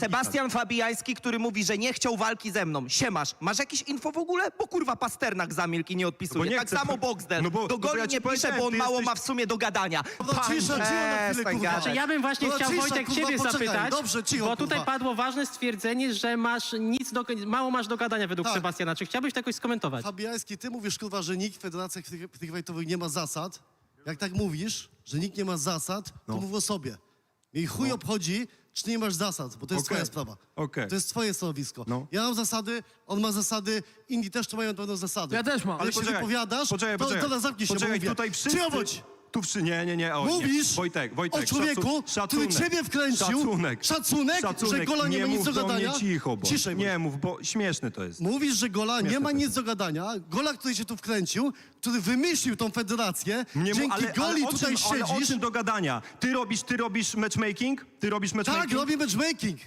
Sebastian Fabiański, który mówi, że nie chciał walki ze mną. Siemasz, masz jakieś info w ogóle? Bo kurwa Pasternak zamilkł i nie odpisuje. No bo nie tak samo Boxdel. no bo- Do no bo goli ja ci nie pisze, powiedziałem, bo on ty mało jesteś- ma w sumie do gadania. Dobra, cisza, cisza na chwilę, przestań kurwa. gadać. Znaczy, ja bym właśnie Dobra, chciał cisza, Wojtek kurwa, ciebie poczekaj. zapytać, Dobrze, cicho, bo tutaj kurwa. padło ważne stwierdzenie, że masz nic do, mało masz do gadania według Tak. Sebastiana. Czy chciałbyś to jakoś skomentować? Fabiański, ty mówisz, kurwa, że nikt w federacjach tych- tych wejtowych nie ma zasad. Jak tak mówisz, że nikt nie ma zasad, to mów o sobie. I chuj obchodzi, czy ty nie masz zasad, bo to jest Okej. twoja sprawa. Okej. To jest twoje stanowisko. No. Ja mam zasady, on ma zasady, inni też to mają pewne zasady. Ja też mam. Ale się wypowiadasz, poczekaj, to, poczekaj. to na zamknij się, poczekaj, bo mówię. tutaj wszyscy... Cicho bądź! Tu wszy... Nie, nie, nie. O, Mówisz nie. Wojtek, Wojtek. o człowieku, szacu- który ciebie wkręcił. Szacunek. Szacunek, że Gola nie ma nic mów do gadania. mnie cicho, bo... Ciszej. Nie mów, bo śmieszne to jest. Mówisz, że Gola nie ma nic do gadania. Gola, który się tu wkręcił, który wymyślił tą federację, Nie mów- dzięki Goli o tutaj czym, ale o siedzisz. czym do gadania? Ty robisz, ty robisz matchmaking? Ty robisz matchmaking? Tak, robię matchmaking.